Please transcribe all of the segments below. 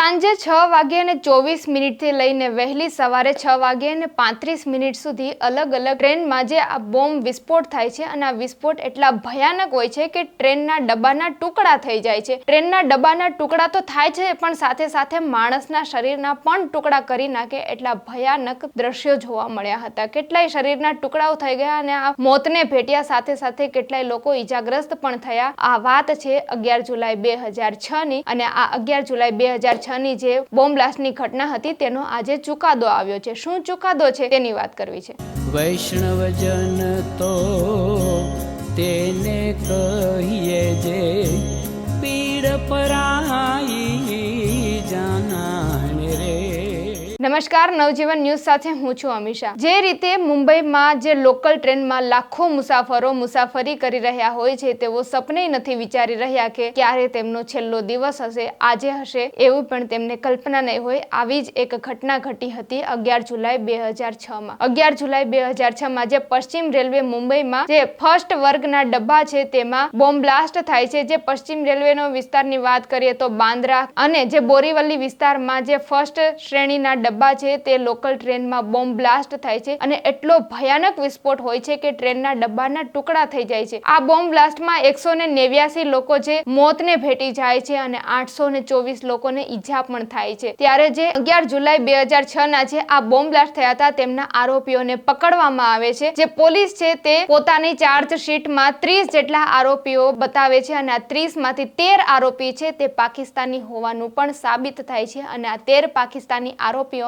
સાંજે છ વાગે અને ચોવીસ મિનિટથી લઈને વહેલી સવારે છ વાગે અને પાંત્રીસ મિનિટ સુધી અલગ અલગ ટ્રેનમાં જે આ બોમ્બ વિસ્ફોટ થાય છે અને આ વિસ્ફોટ એટલા ભયાનક હોય છે કે ટ્રેનના ડબ્બાના ટુકડા થઈ જાય છે. ટ્રેનના ડબ્બાના ટુકડા તો થાય છે પણ સાથે સાથે માણસના શરીરના પણ ટુકડા કરી નાખે એટલા ભયાનક દ્રશ્યો જોવા મળ્યા હતા. કેટલાય શરીરના ટુકડાઓ થઈ ગયા અને આ મોતને ભેટ્યા સાથે સાથે કેટલાય લોકો ઈજાગ્રસ્ત પણ થયા. આ વાત છે અગિયાર જુલાઈ બે હજાર છ ની અને આ અગિયાર જુલાઈ બે હજાર છ ની જે બોમ્બ બ્લાસ્ટની ઘટના હતી તેનો આજે ચુકાદો આવ્યો છે. શું ચુકાદો છે તેની વાત કરવી છે? વૈષ્ણવજન તો તેને કહીએ જે પીડ પરાઈ નમસ્કાર, નવજીવન ન્યૂઝ સાથે હું છું અમિશા જે રીતે મુંબઈમાં જે લોકલ ટ્રેનમાં લાખો મુસાફરો મુસાફરી કરી રહ્યા હોય છે, તેઓ સપને નથી વિચારી રહ્યા કે ક્યારે તેમનો છેલ્લો દિવસ હશે, આજે હશે, એવું પણ તેમને કલ્પના નહીં હોય. આવી જ એક ઘટના ઘટી હતી અગિયાર જુલાઈ બે હજાર છ માં અગિયાર જુલાઈ બે હજાર છ માં જે પશ્ચિમ રેલવે મુંબઈમાં જે ફર્સ્ટ વર્ગના ડબ્બા છે, તેમાં બોમ્બ બ્લાસ્ટ થાય છે. જે પશ્ચિમ રેલવેનો વિસ્તારની વાત કરીએ તો બાંદ્રા અને જે બોરીવલી વિસ્તારમાં જે ફર્સ્ટ શ્રેણીના ડબ્બા છે તે લોકલ ટ્રેનમાં બોમ્બ બ્લાસ્ટ થાય છે અને એટલો ભયાનક વિસ્ફોટ હોય છે કે ટ્રેનના ડબ્બાના ટુકડા થઈ જાય છે. આ બોમ્બ બ્લાસ્ટમાં એકસો ને નેવ્યાસી લોકો જે મોતને ભેટી જાય છે અને આઠસો ને ચોવીસ લોકોને ઈજા પણ થાય છે. ત્યારે જે અગિયાર જુલાઈ બે હજાર છ ના જે આ બોમ્બ બ્લાસ્ટ થયા હતા તેમના આરોપીઓને પકડવામાં આવે છે. જે પોલીસ છે તે પોતાની ચાર્જશીટમાં ત્રીસ જેટલા આરોપીઓ બતાવે છે અને આ ત્રીસમાંથી તેર આરોપી છે તે પાકિસ્તાની હોવાનું પણ સાબિત થાય છે અને આ તેર પાકિસ્તાની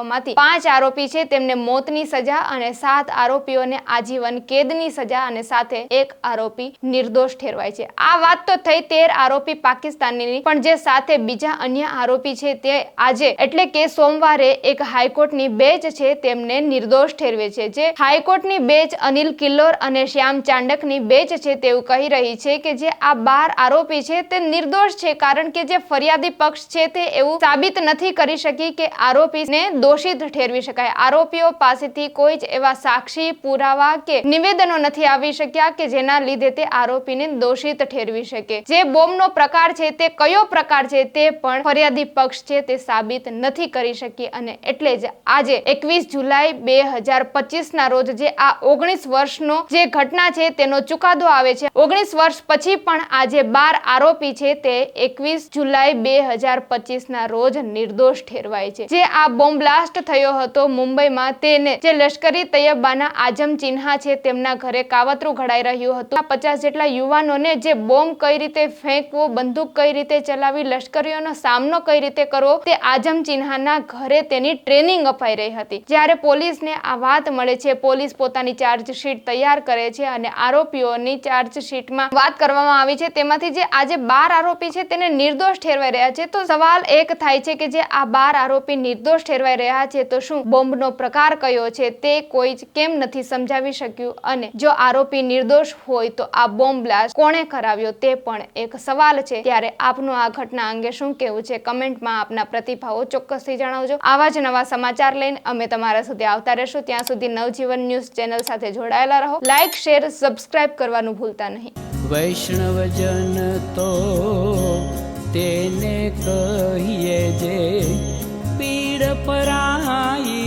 આરોપીઓમાંથી પાંચ આરોપી છે. તેમને મોતની સજા અને સાત આરોપીઓને આજીવન કેદની સજા અને સાથે એક આરોપી નિર્દોષ ઠેરવાય છે. આ વાત તો થઈ તેર આરોપી પાકિસ્તાનની, પણ જે સાથે બીજા અન્ય આરોપી છે તે આજે, એટલે કે સોમવારે એક હાઈકોર્ટની બેચ છે તેમને નિર્દોષ ઠેરવે છે. જે હાઈકોર્ટની બેચ અનિલ કિલ્લોર અને શ્યામ ચાંડકની બેચ છે તેવું કહી રહી છે કે જે આ બાર આરોપી છે તે નિર્દોષ છે, કારણ કે જે ફરિયાદી પક્ષ છે તે એવું સાબિત નથી કરી શકી કે આરોપીને દોષિત ઠેરવી શકાય. આરોપીઓ પાસેથી કોઈ જ એવા સાક્ષી, પુરાવા કે નિવેદનો નથી આવી શક્યા કે જેના લીધે તે આરોપીને દોષિત ઠેરવી શકે. જે બોમ્બનો પ્રકાર છે તે કયો પ્રકાર છે તે પણ ફરિયાદી પક્ષ છે તે સાબિત નથી કરી શકી અને એટલે જ આજે એકવીસ જુલાઈ બે હજાર પચીસ ના રોજ જે આ ઓગણીસ વર્ષનો જે ઘટના છે તેનો ચુકાદો આવે છે. ઓગણીસ વર્ષ પછી પણ આજે બાર આરોપી છે તે એકવીસ જુલાઈ બે હજાર પચીસ ના રોજ નિર્દોષ ઠેરવાય છે. જે આ બોમ્બ બ્લાસ્ટ થયો હતો. મુંબઈમાં તેને જે લશ્કરી તૈયબાના આજમ ચિન્હા છે તેમના ઘરે કાવતરું ઘડાઈ રહ્યું હતું. પચાસ જેટલા યુવાનોને જે બોમ્બ કઈ રીતે ફેંકવો, બંદૂક કઈ રીતે ચલાવી લશ્કરીઓનો સામનો કઈ રીતે કરવો, તે આજમ ચિન્હાના ઘરે તેની ટ્રેનિંગ અપાઈ રહી હતી. જ્યારે પોલીસને આ વાત મળે છે, પોલીસ પોતાની ચાર્જશીટ તૈયાર કરે છે અને આરોપીઓની ચાર્જશીટમાં વાત કરવામાં આવી છે, તેમાંથી જે આજે બાર આરોપી છે તેને નિર્દોષ ઠેરવાઈ રહ્યા છે. તો સવાલ એક થાય છે કે જે આ બાર આરોપી નિર્દોષ ઠેરવાઈ રહ્યા છે, તો શું બોમ્બનો પ્રકાર કયો છે તે કોઈ જ કેમ નથી સમજાવી શક્યું? અને જો આરોપી નિર્દોષ હોય, તો આ બોમ્બ બ્લાસ્ટ કોણે કરાવ્યો તે પણ એક સવાલ છે. ત્યારે આપનું આ ઘટના અંગે શું કહેવું છે કમેન્ટમાં આપના પ્રતિભાવો ચોક્કસથી જણાવજો. આવા જ નવા સમાચાર લઈને અમે તમારા સુધી આવતા રહેશું. ત્યાં સુધી નવજીવન ન્યૂઝ ચેનલ સાથે જોડાયેલા રહો. લાઇક શેર સબસ્ક્રાઇબ કરવાનું ભૂલતા નહીં. વૈષ્ણવજન તો તેને કહીએ જે પરાઈ